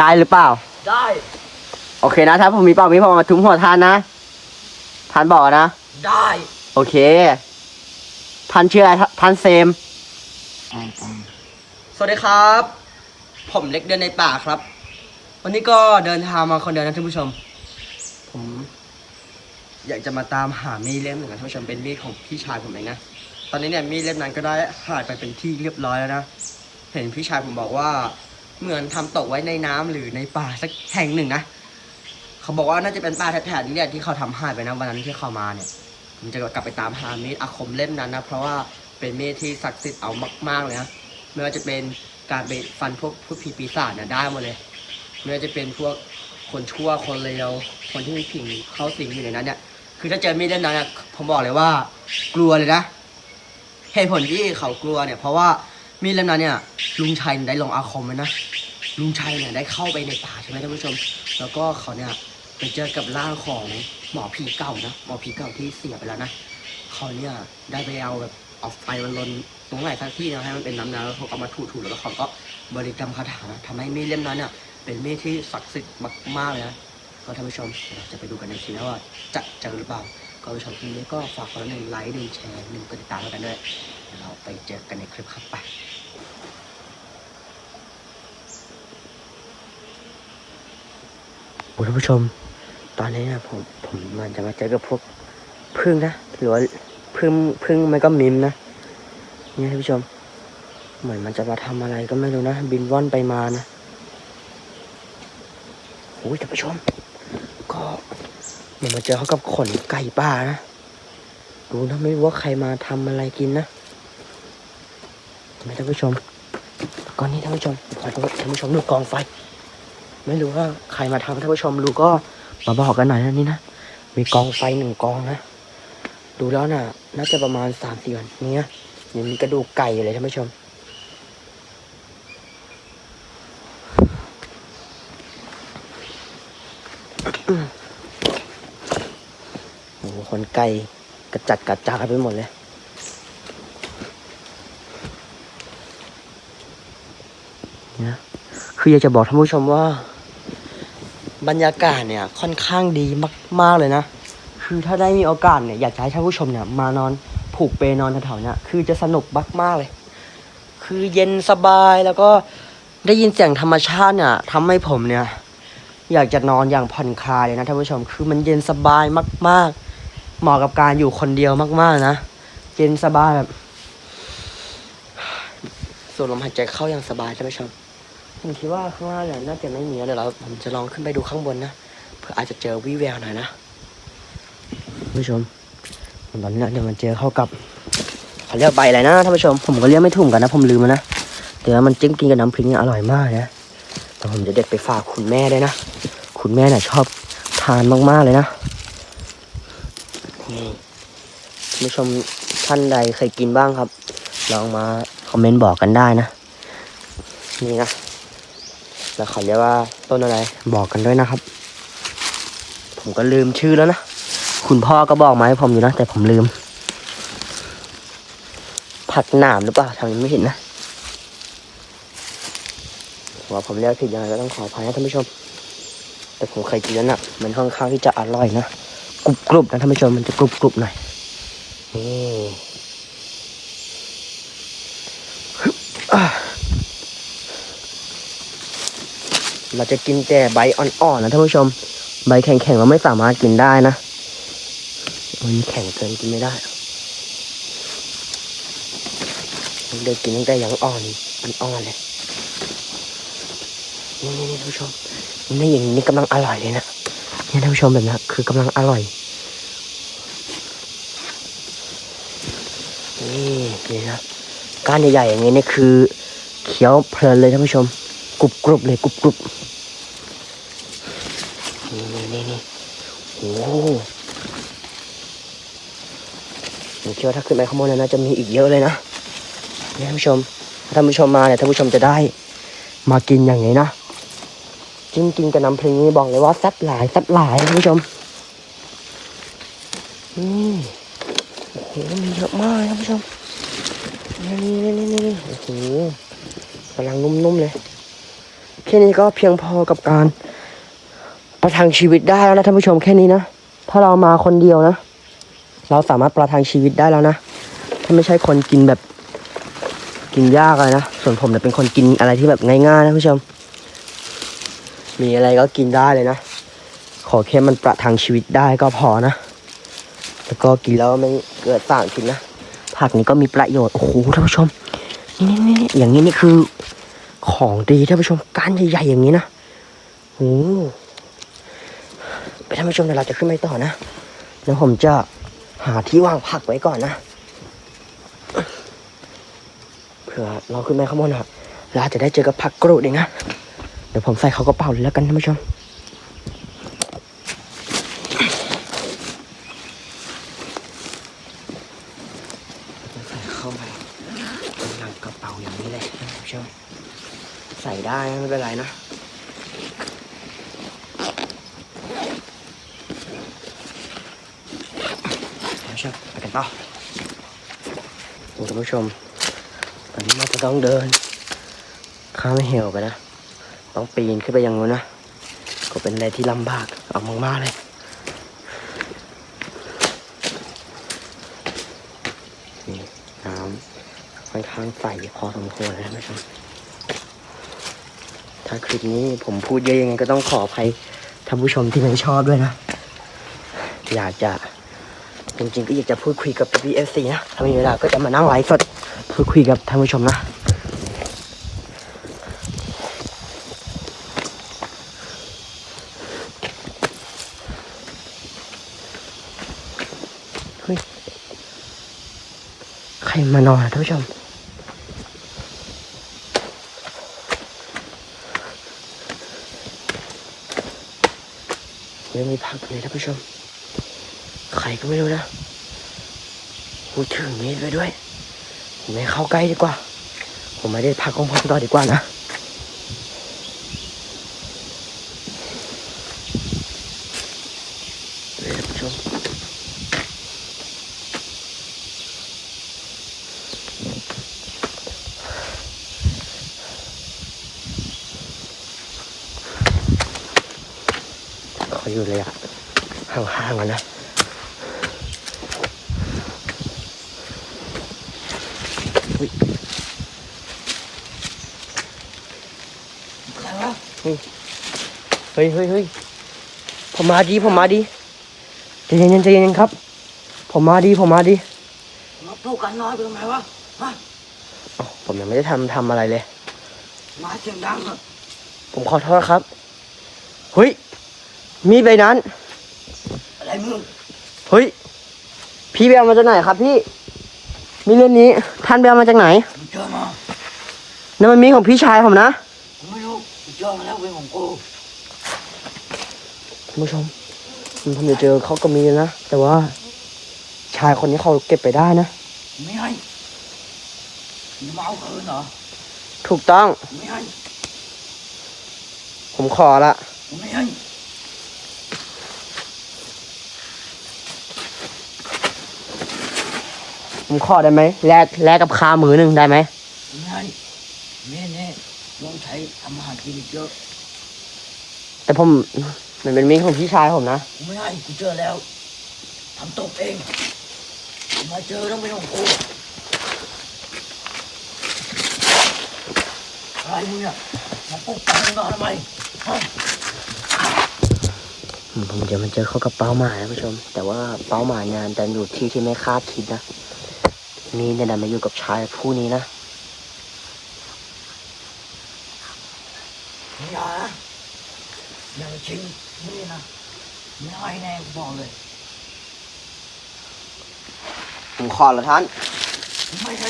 ได้หรือเปล่า ได้ โอเคนะ ถ้าผมมีเปล่ามีพอมาทุ้มหัวทานนะทานบอกนะ ได้ โอเค ท่านชื่ออะไรท่าท่านเซม สวัสดีครับ ผมเล็กเดินในป่าครับ วันนี้ก็เดินทางมาคนเดียวนะท่านผู้ชม ผม อยากจะมาตามหามีดเล่มหนึ่งนะท่านผู้ชมเป็นมีดของพี่ชายผมเองนะ ตอนนี้เนี่ยมีดเล่มนั้นก็ได้หายไปเป็นที่เรียบร้อยแล้วนะ เห็นพี่ชายผมบอกว่า เหมือนทำตกไว้ในน้ำหรือในป่าสักแห่งหนึ่งนะเขาบอกว่าน่าจะเป็นป่าแถบๆนี้เนี่ยที่เขาทำหายไปนะวันนั้นที่เขามาเนี่ยผมจะกลับไปตามหามีดอาคมเล่มนั้นนะเพราะว่าเป็นเมีดที่ศักดิ์สิทธิ์เอามากๆเลยนะไม่ว่าจะเป็นการไปฟันพวกพวกผีปีศาจเนี่ยได้หมดเลยไม่ว่าจะเป็นพวกคนชั่วคนเลวคนที่มีผีเข้าสิงอยู่ในนั้นเนี่ยคือถ้าเจอมีดเล่มนั้นเนี่ยผมบอกเลยว่า กลัวเลยนะเหตุผลที่เขากลัวเนี่ย เพราะว่า มีดเล่มนั้นเนี่ยลุงชัยได้ลองอาคมไว้นะ ลุงชัยเนี่ยได้เข้าไปในป่าใช่ไหมท่านผู้ชม แล้วก็เขาเนี่ยไปเจอกับร่างของหมอผีเก่านะหมอผีเก่าที่เสียไปแล้วนะเขาเนี่ยได้ไปเอาแบบเอาไฟมันลนตรงไหนสักที่นะให้มันเป็นน้ำน้ำแล้วเขาก็มาถูๆแล้วเขาก็บริกรรมคาถานะทำให้มีดเล่มนั้นเนี่ยเป็นมีดที่ศักดิ์สิทธิ์มากๆเลยนะก็ท่านผู้ชมเราจะไปดูกันในคลิปนะว่าจะเจอหรือเปล่า ก็ผู้ชมคลิปนี้ก็ฝากคนละหนึ่งไลค์หนึ่งแชร์หนึ่งกดติดตามกันด้วยเราไปเจอกันในคลิปครับไปท่านผู้ชม ตอนนี้นะผมผมมันจะมาเจอกับพวกพึ่งนะหรือว่าพึ่งพึ่งมันก็มิมนะเนี่ยท่านผู้ชม เหมือนมันจะมาทำอะไรก็ไม่รู้นะ บินว่อนไปมานะโอ้ยท่านผู้ชม เหมือนมาเจอเขากับขนไก่ป่านะ ดูนะไม่รู้ว่าใครมาทำอะไรกินนะไหมท่านผู้ชมก่อนนี้ท่านผู้ชมขอโทษท่านผู้ชมดูกองไฟ ไม่รู้ว่าใครมาทำท่านผู้ชมรู้ก็มาบอกกันหน่อยนะนี่นะ มีกองไฟหนึ่งกองนะ ดูแล้วน่ะ น่าจะประมาณสามสี่วันนี้นะยังมีกระดูกไก่อยู่เลยท่านผู้ชม โอ้โหคน ไก่กระจัดกระจายไปหมดเลยนี่นะ คืออยากจะบอกท่านผู้ชมว่า บรรยากาศเนี่ยค่อนข้างดีมาก ๆ เลยนะ คือถ้าได้มีโอกาสเนี่ยอยากจะให้ท่านผู้ชมเนี่ยมานอนผูกเปนอนแถวๆเนี่ยคือจะสนุกมากๆเลย คือเย็นสบายแล้วก็ได้ยินเสียงธรรมชาติเนี่ยทำให้ผมเนี่ย อยากจะนอนอย่างผ่อนคลายเลยนะท่านผู้ชม คือมันเย็นสบายมาก ๆ เหมาะกับการอยู่คนเดียวมาก ๆ นะเย็นสบายแบบสูดลมหายใจเข้าอย่างสบายท่านผู้ชมผมคิดว่าข้างล่างเนี่ยน่าจะไม่มีแล้วเดี๋ยวเราผมจะลองขึ้นไปดูข้างบนนะเพื่ออาจจะเจอวิแววหน่อยนะท่านผู้ชมตอนนี้เดี๋ยวมันเจอเข้ากับเขาเรียกใบอะไรนะท่านผู้ชม ผมก็เรียกไม่ถูกกันนะ ผมลืมนะแต่ว่ามันจิ้มกินกับน้ำพริกเนี่ยอร่อยมากนะแต่ผมจะเด็ดไปฝากคุณแม่ด้วยนะ คุณแม่เนี่ยชอบทานมากๆเลยนะ นี่ท่านผู้ชมท่านใดเคยกินบ้างครับ ลองมาคอมเมนต์บอกกันได้นะ นี่นะแล้วเขาเรียกว่าต้นอะไรบอกกันด้วยนะครับ ผมก็ลืมชื่อแล้วนะ คุณพ่อก็บอกมาให้ผมอยู่นะ แต่ผมลืม ผักหนามหรือเปล่าทำยังไม่เห็นนะว่าผมเรียกผิดยังไงก็ต้องขออภัยนะท่านผู้ชม แต่ผมเคยกินแล้วนะมันค่อนข้างที่จะอร่อยนะ กรุบกรุบนะท่านผู้ชมมันจะกรุบกรุบหน่อยเราจะกินแต่ใบอ่อนๆนะท่านผู้ชม ใบแข็งๆเราไม่สามารถกินได้นะมันแข็งเกินกินไม่ได้เด็กกินตั้งแต่ยังอ่อนอ่อนเลยนี่นี่ท่านผู้ชมนี่อย่างนี้กำลังอร่อยเลยนะานผู้ชมแบบนี้คือกำลังอร่อย นี่นี่นะก้านใหญ่ๆอย่างนี้นี่คือเคี้ยวเพลินเลยท่านผู้ชม กรุบกรุบเลยกรุบกรุบนี่นี่นี่นี่โอ้โหผมคิดว่าถ้าขึ้นไปข้างบนนยน่าจะมีอีกเยอะเลยนะเนี่ยท่านผู้ชมถ้าท่านผู้ชมมาเนี่ยท่านผู้ชมจะได้มากินอย่างนี้นะ จิ้มกินกับน้ำพริกนี่บอกเลยว่าแซ่บหลายแซ่บหลายท่านผู้ชมนี่โอ้โหมีเยอะมากท่านผู้ชมนี่นี่นี่นี่นี่โอ้โหกำลังนุ่มๆเลยโอเคค่นี้ก็เพียงพอกับการประทังชีวิตได้แล้วนะท่านผู้ชมแค่นี้นะถ้าเรามาคนเดียวนะ เราสามารถประทังชีวิตได้แล้วนะถ้าไม่ใช่คนกินแบบกินยากเลยนะส่วนผมเนี่ยเป็นคนกินอะไรที่แบบง่ายๆนะท่านผู้ชม มีอะไรก็กินได้เลยนะ ขอแค่มันประทังชีวิตได้ก็พอนะ แล้วก็กินแล้วไม่เกิดสารพิษนะ ผักนี้ก็มีประโยชน์ โอ้โหท่านผู้ชม นี่นี่นี่อย่างนี้นี่คือ ของดีท่านผู้ชม ก้านใหญ่ๆอย่างนี้นะโอ้ไปท่านผู้ชมเดี๋ยวเราจะขึ้นไปต่อนะเดี๋ยวผมจะหาที่วางผักไว้ก่อนนะเผื่อเราขึ้นไปข้างบนอะเราอาจจะได้เจอกับผักกรูดเองนะ เดี๋ยวผมใส่เขากระเป๋าเลยแล้วกันท่านผู้ชมใส่เข้าไปในหลังกระเป๋าอย่างนี้เลยท่านผู้ชมใส่ได้ไม่เป็นไรนะท่านผู้ชมไปกันต่อท่านผู้ชมตอนนี้เราจะต้องเดินข้ามเหวไปนะ ต้องปีนขึ้นไปอย่างนู้นนะ ก็เป็นอะไรที่ลำบาก เอามากๆเลยนี่น้ำค่อนข้างใสพอสมควรเลยนะท่านผู้ชมถ้าคลิปนี้ผมพูดเยอะยังไงก็ต้องขออภัยท่านผู้ชมที่ไม่ชอบด้วยนะ อยากจะจริงๆก็อยากจะพูดคุยกับ BFC นะ ถ้ามีเวลาก็จะมานั่งไลฟ์สดพูดคุยกับท่านผู้ชมนะ ใครมานอนอท่านผู้ชม ยังมีพักเลยท่านผู้ชม ใครก็ไม่รู้นะพูดถึงมีดไว้ด้วย ผมไม่เข้าใกล้ดีกว่า ผมไม่ได้พักของผมต่อดีกว่านะเลยท่านผู้ชม ออยู่ระยะห่างๆก่อนนะอุ๊ยอะไรวะเฮ้ยเฮ้ยเฮ้ยผมมาดีผมมาดีใจเย็นๆใจเย็นๆครับ ผมมาดีผมมาดีมาพูดกันน้อยไปทำไมวะฮะอ้าวผมยังไม่ได้ทำทำอะไรเลย มาเสียงดังอะผมขอโทษครับ เฮ้ย มีดใบนั้น อะไรมึง เฮ้ย พี่ไปเอามาจากไหนครับพี่ มีเรื่องนี้ ท่านไปเอามาจากไหนมึงเจอมานั่นมันมีดของพี่ชายผมนะกูไม่รู้กูเจอมาแล้วเป็นของกูท่านผู้ชมผมผมจะเจอเขาก็มีนะ แต่ว่า ชายคนนี้เขาเก็บไปได้นะกูไม่ให้มึงมาเอาคืนเหรอถูกต้องกูไม่ให้ผมขอละกูไม่ให้ ผมขอได้ไหมแลกแลกกับคามือหนึ่งได้ไหมกูไม่ให้แม่เนี่ยต้องใช้ทำอาหารกินอีกเยอะแต่ผมมันเป็นมีดของพี่ชายผมนะกูไม่ให้กูเจอแล้วทำตกเองกูมาเจอต้องเป็นของกูอะไรมึงเนี่ยมาปลุกปั่นกันทำไมฮะผมเดี๋ยวมันเจอเข้ากับเป้าหมายนะผู้ชม แต่ว่าเป้าหมายงานดันอยู่ที่ที่ไม่คาดคิดนะ มีดเนี่ยดันมาอยู่กับชายผู้นี้นะมึงอย่านะอย่ามาชิงนี่นะไม่ให้แน่กูบอกเลย ผมขอละท่านกูไม่ให้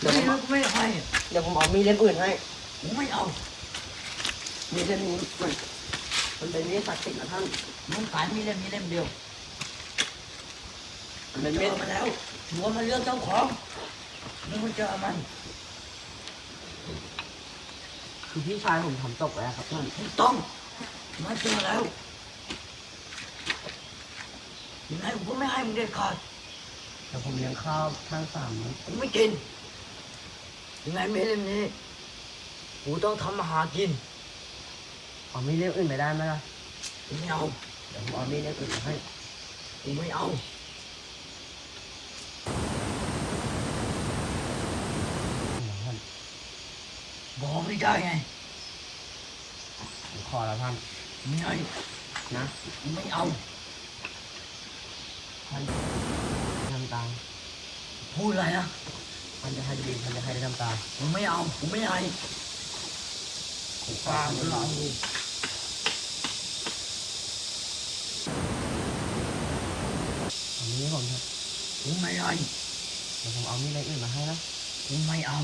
เดี๋ยวผมไม่ให้กูไม่ให้เดี๋ยวผมเอามีดเล่มอื่นให้กูไม่เอา มีดเล่มนี้มันมันเป็นมีดศักดิ์สิทธิ์นะท่านมึงขายมีเล่มมีเล่มเดียว มันเป็นเจมีอดมาแล้วถือว่ามันเรื่องเจ้าของมึงไม่เจอมัน คือพี่ชายผมทำตกแล้วครับท่านถูกต้องมาเจอแล้วยังไงกูก็ไม่ให้มึงเด็ดขาดแต่ผมเลี้ยงข้าวท่านสามมื้อกูไม่กินยังไงมีเล่มนี้กูต้องทำมาหากินเอามีดเล่มอื่นไปได้ไหมล่ะกูไม่เอาเดี๋ยวผมเอามีดเล่มอื่นมาให้กูไม่เอา ท่าน บอก ไม่ได้ไงผมขอแล้วท่านไม่ไงนะกูไม่เอาท่านทำตามพูดอะไรนะท่านจะให้ดีท่านจะให้ได้ทำตามกูไม่เอากูไม่ให้กูกล้ามึงเอากูเอามีดให้ผมเถอะกูไม่ให้เดี๋ยวผมเอามีดเล่มอื่นมาให้นะกูไม่เอา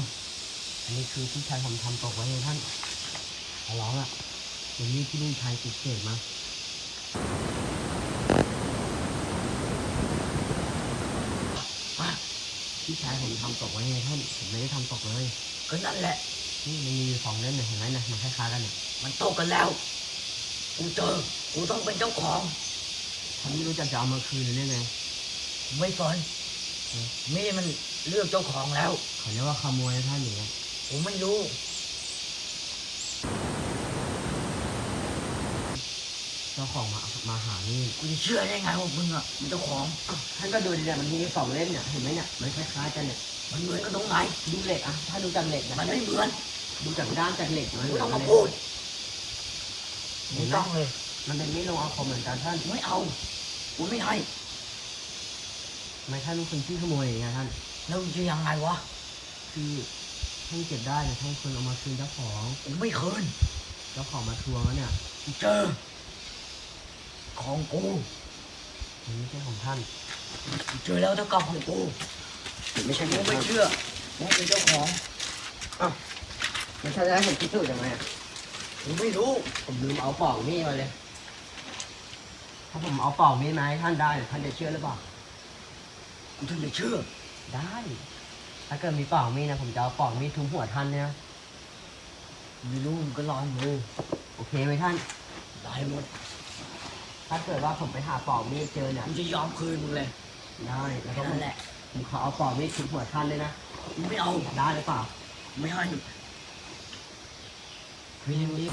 อันนี้คือที่ชายผมทำตกไว้ให้ท่านขอร้องอะเป็นมีดที่ลุงชายติดเศษมาที่ชายผมทำตกไว้ให้ท่านผมไม่ได้ทำตกเลย ก็นั่นแหละ นี่มันมีอยู่สองเล่มเนี่ยเห็นไหมเนี่ยมันคล้ายๆกันเนี่ยมันตกกันแล้ว กูเจอ กูต้องเป็นเจ้าของท่านไม่รู้จักจะเอามาคืนหรือไงไม่สนมีดมันเลือกเจ้าของแล้ว เขาเรียกว่าขโมยนะท่านอย่างเงี้ย กูไม่รู้ เจ้าของมามาหานี่กูจะเชื่อได้ไงว่ามึงอะเป็นเจ้าของอ้าวท่านก็ดูดิเนี่ยมันมีสองเล่มเนี่ยเห็นไหมเนี่ยมันคล้ายๆกันเนี่ยมันเหมือนกันตรงไหนดูเหล็กอะถ้าดูจากเหล็กนะมันไม่เหมือนดูจากด้านจากเหล็กมันกูเหมือนต้องกัมานเลยพูดเห็ไม่นไหมต้องเลยมันเป็นมีดลงอาคมเหมือนกันท่านไม่เอากูไม่ให้ทำไมท่านเป็นคนที่ขโมยอย่างเงี้ยท่านแล้วมึงจะยังไงวะ คือ ท่านเก็บได้เนี่ยท่านควรเอามาคืนเจ้าของกูไม่คืนเจ้าของมาทวงแล้วเนี่ยกูเจอ ของกูมันไม่ใช่ของท่านกูเจอแล้วเท่ากับของกูไม่ใช่ขกูองไม่ท่านเชื่อกูเป็นเจ้าของมันท่านจะให้ผมพิสูจน์ยังไงอะกูไม่รู้ผมลืมเอาปอกมีดมาเลย ถ้าผมเอาปอกมีดมาให้ท่านได้ท่านจะเชื่อหรือเปล่ากูถึงจะเชื่อ ได้ ถ้าเกิดมีปอกมีดนะผมจะเอาปอกมีดทุบหัวท่านเนี่ยไม่รู้มึงก็ลองดูโอเคไหมท่าน ได้หมดถ้าเกิดว่าผมไปหาปอกมีดเจอเนี่ยกูจะยอมคืนมึงเลยได้แล้วก็แค่ผนั้มนแหละผมขอเอาปอกมีดทุบหัวท่านเลยนะกูไม่เอาได้หรือเปล่าไม่ให้มีเรื่องนี้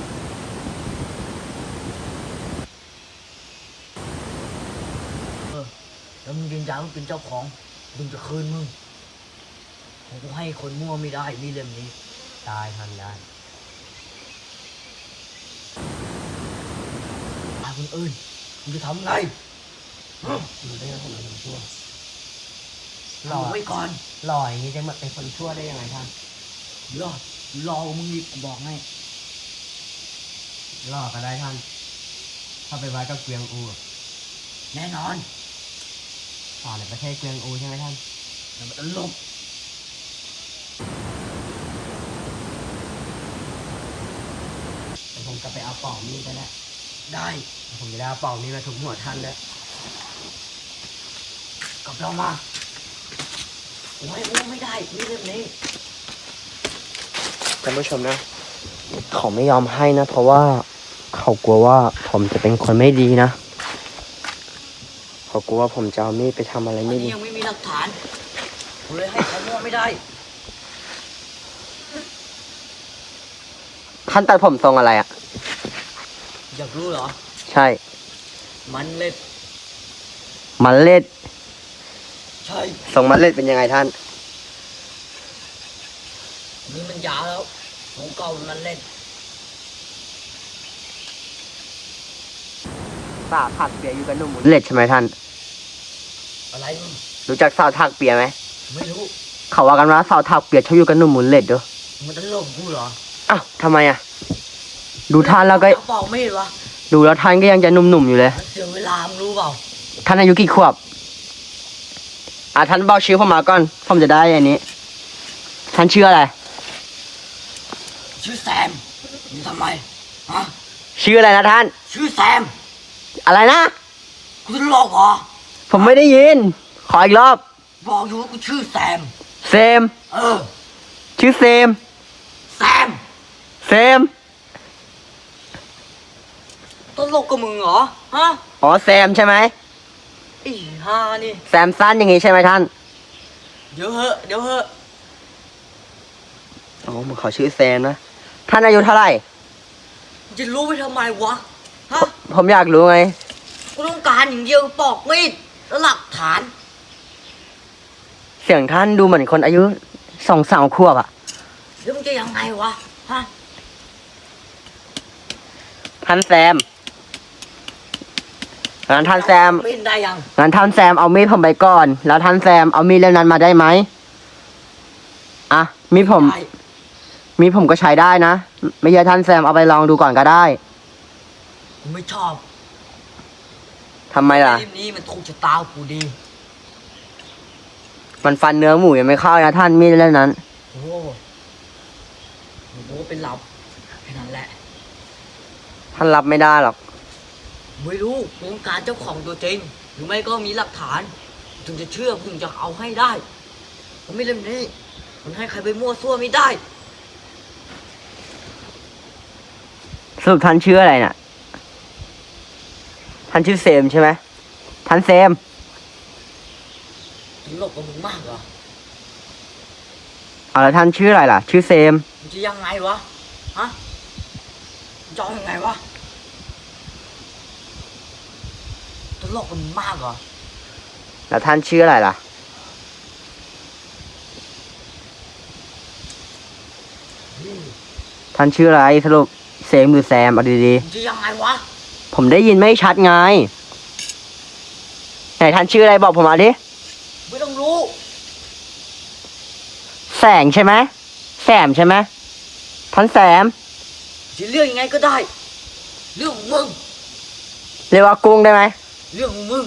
เออแล้วมึงยืนยันว่าเป็นเจ้าของมึงจะคืนมึง ผมกูให้คนมั่วไม่ได้มีเล่มนี้ได้ท่านได้ตาคนอื่นมึงจะทำไงดูได้ว่าผมเป็นคนชั่วหรล่ออไว้ก่อนหล่ออย่างนี้จะมาเป็นคนชั่วได้ยังไงท่านรอรอมึงอีกกูบอกให้หล่อก็ได้ท่าน ถ้าไปไว้กับเกวียงอูอะแน่นอนสอนในประเทศเกวียงอูใช่ไหมท่านอย่ามาตลก เดี๋ยวผมจะไปเอาปอกมีดก็ได้ได้เดี๋ยวผมจะได้เอาปอกมีดมาทุบหัวท่านเลยกลับเรามากูให้มั่วไม่ได้มีเล่มนี้ท่านผู้ชมนะ เขาไม่ยอมให้นะ เพราะว่าเขากลัวว่าผมจะเป็นคนไม่ดีนะ เขากลัวว่าผมจะเอามีดไปทำอะไรอันไม่นี้ดียังไม่มีหลักฐานกูเลยให้เขามั่วไม่ได้ ท่านตัดผมทรงอะไรอะ อยากรู้เหรอ ใช่ มันเล็บมันเล็ด ใช่ทรงมันเล็ดเป็นยังไงท่าน นี่มันยาวแล้ว ของเก่ามันเล็บสาวถักเปียอยู่กับหนุ่มเล็ดใช่ไหมท่าน อะไรมึงรู้จักสาวถักเปียไหม ไม่รู้ เขาว่ากันว่าสาวถักเปียชอบอยู่กับหนุ่มหมุนเล็ดด้วยมันตลกกูเหรอ อ้าวทำไมอะ ดูท่านแล้วก็เอาเปล่าไม่วะดูแล้วท่านก็ยังจะหนุ่มๆอยู่เลยมันเสียเวลามึงรู้เปล่าท่านอายุกี่ขวบอะท่านบอกชื่อผมมาก่อนผมจะได้อันนี้ ท่านชื่ออะไร ชื่อแซมมึงทำไมฮะชื่ออะไรนะท่าน ชื่อแซม อะไรนะกูจะหลอกเหรอผมไม่ได้ยิน ขออีกรอบ บอกอยู่ว่ากูชื่อแซมเซม เออ ชื่อเซม แซม เซม ตลกกับมึงเหรอ ฮะอ๋อแซมใช่ไหมไอีฮานี่ แซมสั้นอย่างงี้ใช่ไหมท่านเดี๋ยวเหอะ เดี๋ยวเหอะ อ๋อผมขอชื่อแซมนะท่านอายุเท่าไหร่ จะรู้ไปทำไมวะ ฮะ ผมอยากรู้ไง กูต้องการอย่างเดียวปอกมีดแล้วหลักฐาน เสียงท่านดูเหมือนคนอายุสองสามขวบอะแล้วมึงจะยังไงวะ ฮะ ท่านแซม งั้นท่านแซมไม่ได้ยังงั้นท่านแซมเอามีดผมไปก่อน แล้วท่านแซมเอามีดเล่มนั้นมาได้ไหมอะมีดผม ได้มีดผมก็ใช้ได้นะ ไม่ใช่ท่านแซมเอาไปลองดูก่อนก็ได้กูไม่ชอบทำไมล่ะ เล่มนี้มันถูกชะตากูดี มันฟันเนื้อหมูยังไม่เข้านะท่านมีดเล่มนั้น โอ้โหกูก็เป็นหลับแค่นั้นแหละ ท่านรับไม่ได้หรอก ไม่รู้กูต้องการเจ้าของตัวจริงหรือไม่ก็มีหลักฐาน ถึงจะเชื่อถึงจะเอาให้ได้ผมไม่เล่มนี้มันให้ใครไปมั่วซั่วไม่ได้สรุปท่านชื่ออะไรน่ะ ท่านชื่อเซมใช่ไหมท่านเซมตลกกับมึงมากเหรอเอาแล้วท่านชื่ออะไรล่ะ ชื่อเซม มึงจะยังไงวะฮะมึงจะเอายังไงวะ ตลกกับมึงมากเหรอ แล้วท่านชื่ออะไรล่ะ ท่านชื่ออะไรสรุปเซมหรือแซมเอาดีมึงจะยังไงวะ ๆ ผมได้ยินไม่ชัดไง ไหนท่านชื่ออะไรบอกผมมาดิ ไม่ต้องรู้ แสงใช่ไหมแซมใช่ไหมท่านแซมจะเรื่องยังไงก็ได้ เรื่องของมึง เรียกว่ากุ้งได้ไหม เรื่องของมึง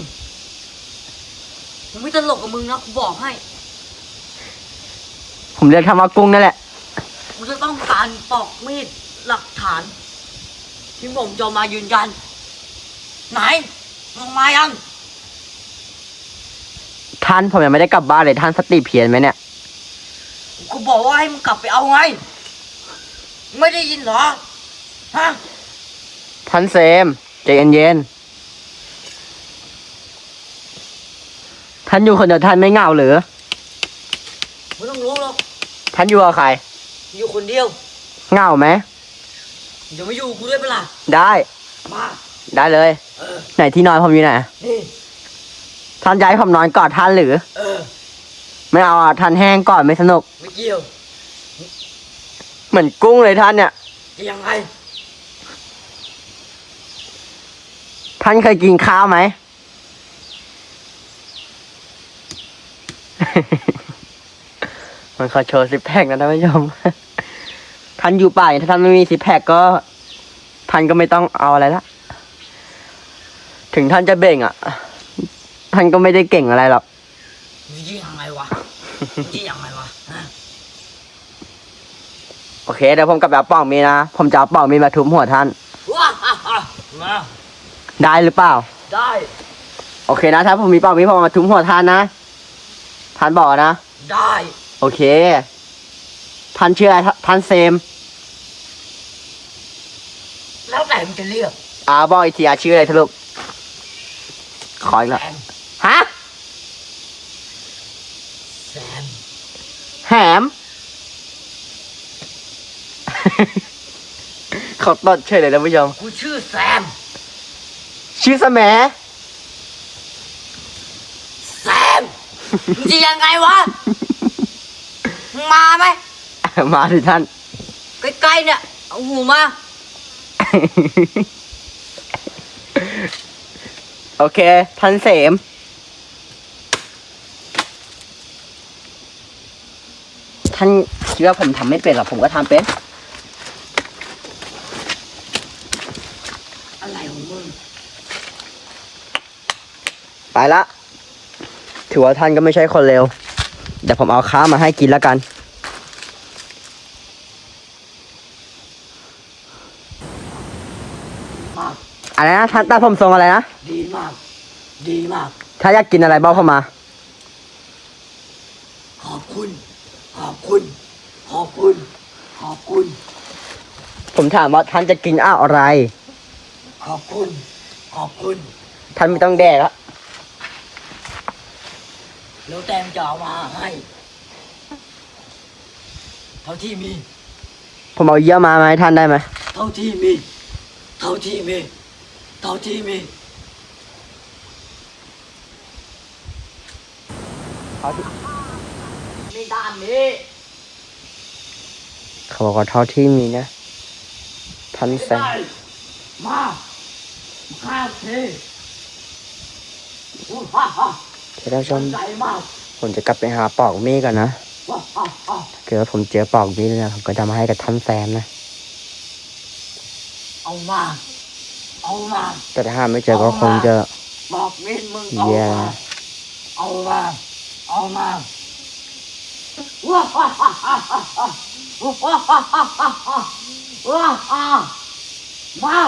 มึงไม่ตลกกับมึงนะกูบอกให้ผมเรียกคำว่ากุ้งนั่นแหละ กูจะต้องการปอกมีดหลักฐาน ที่ผมจะเอามายืนยัน ไหนลงมายัง ท่านผมยังไม่ได้กลับบ้านเลยท่านสติเพี้ยนไหมเนี่ย กูบอกว่าให้มึงกลับไปเอาไง ไม่ได้ยินเหรอ ฮะ ท่านเซมใจเย็นๆ ท่านอยู่คนเดียวท่านไม่เหงาหรือ ไม่ต้องรู้หรอกท่านอยู่กับใครอยู่คนเดียวเหงาไหมอย่ามาอยู่กูด้วยเปะล่าได้ มาได้เลย เออไหนที่นอนผมอยู่ไหน นี่ท่านจะให้ผมนอนกอดท่านหรือ เออไม่เอาอะท่านแห้งก่อนไม่สนุก ไม่เกี่ยวเหมือนกุ้งเลยท่านเนี่ย จะยังไงท่านเคยกินข้าวไหม มันขอโชว์ซิปแพคนะท่านผู้ชม ท่านอยู่ป่าอย่างถ้าท่านไม่มีซิปแพคก็ ท่านก็ไม่ต้องเอาอะไรละ ถึงท่านจะเบ่งอะ ท่านก็ไม่ได้เก่งอะไรหรอกมึงจะยังไงวะมึงจะยังไงวะฮะโอเคเดี๋ยวผมกลับไปเอาป่องมีนะ ผมจะเอาป่องมีมาทุบหัวท่านว้าฮ่าฮ่ามาได้หรือเปล่า ได้ โอเคนะถ้าผมมีป่องมีผมเอามาทุบหัวท่านนะ ท่านบอกนะ ได้ โอเค ท่านชื่ออะไรท่ท่านเซม แล้วแต่มึงจะเรียกอาบอกอีกทีอาชื่ออะไรทะลุขออีกแล้วแซมฮะ แซมแหม เขาตดเฉยเลยนะผู้ชม กูชื่อแซม ชื่อสแหม แซม มึงจะยังไงวะมึงมาไหมมาสิท่าน ใกล้ๆเนี่ยเอาหูมา โอเค ท่านเสม ท่านคิดว่าผมทำไม่เป็นหรอผมก็ทำเป็น อะไรของมึง ไปละ ถือว่าท่านก็ไม่ใช่คนเร็วเดี๋ยวผมเอาข้าวมาให้กินแล้วกัน มากอะไรนะท่านตาผมทรงอะไรนะ ดีมาก ดีมาก ถ้าอยากกินอะไรบอกผมมา ขอบคุณ ขอบคุณ ขอบคุณ ขอบคุณ ผมถามว่าท่านจะกินอะไร ขอบคุณ ขอบคุณ ท่านไม่ต้องแดกละ แล้วแต่มงจะเอามาให้ เท่าที่มี ผมเอาเยี่ยวมามาให้ท่านได้ไหมเท่าที่มี เท่าที่มี เท่าที่มีมีด้านนี้เขาบอกว่าเท่าที่มีนะท่านแซงได้มาข้าวเทว้าฮ่า เดี๋ยวท่านผู้ชมใจมากผมจะกลับไปหาปอกมีดก่อนนะว้าฮ่าฮ่าถ้าเกิดว่าผมเจอปอกมีดเนี่ยผมก็จะมาให้กับท่านแซมนะเอามาเอามาแต่ถ้าหาไม่เจอก็คงจะบอกมินมึงเอาแย่มาเอามาเอามาว้าฮ่าฮ่าฮ่าฮ่าฮ่าว้าฮ่าฮ่าฮ่าฮ่าว้าฮ่ามา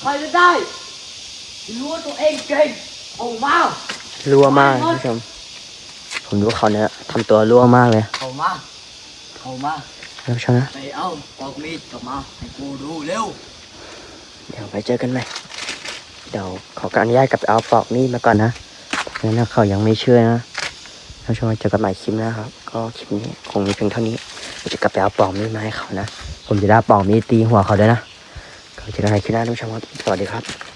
ใครจะได้รู้ว่าตัวเองเก่งเอามา รั่วมากท่านผู้ชม ผมรู้ว่าเขาเนี่ยทำตัวรั่วมากเลยเอามาเอามาท่านผู้ชมนะไปเอาปอกมีดกลับมา ให้กูดูเร็ว เดี๋ยวไปเจอกันใหม่เดี๋ยวขออนุญาตกลับไปเอาปอกมีดมาก่อนนะเพราะฉะนั้นเขายังไม่เชื่อนะท่านผู้ชมเจอกันใหม่คลิปหนะครับ ก็คลิปนี้คงมีเพียงเท่านี้เดี๋ยวจะกลับไปเอาปอกมีดมาให้เขานะ ผมจะได้ปอกมีดตีหัวเขาด้วยนะก็เจอกันใหม่คลิปหน้าท่านผู้ชมครับ สวัสดีครับ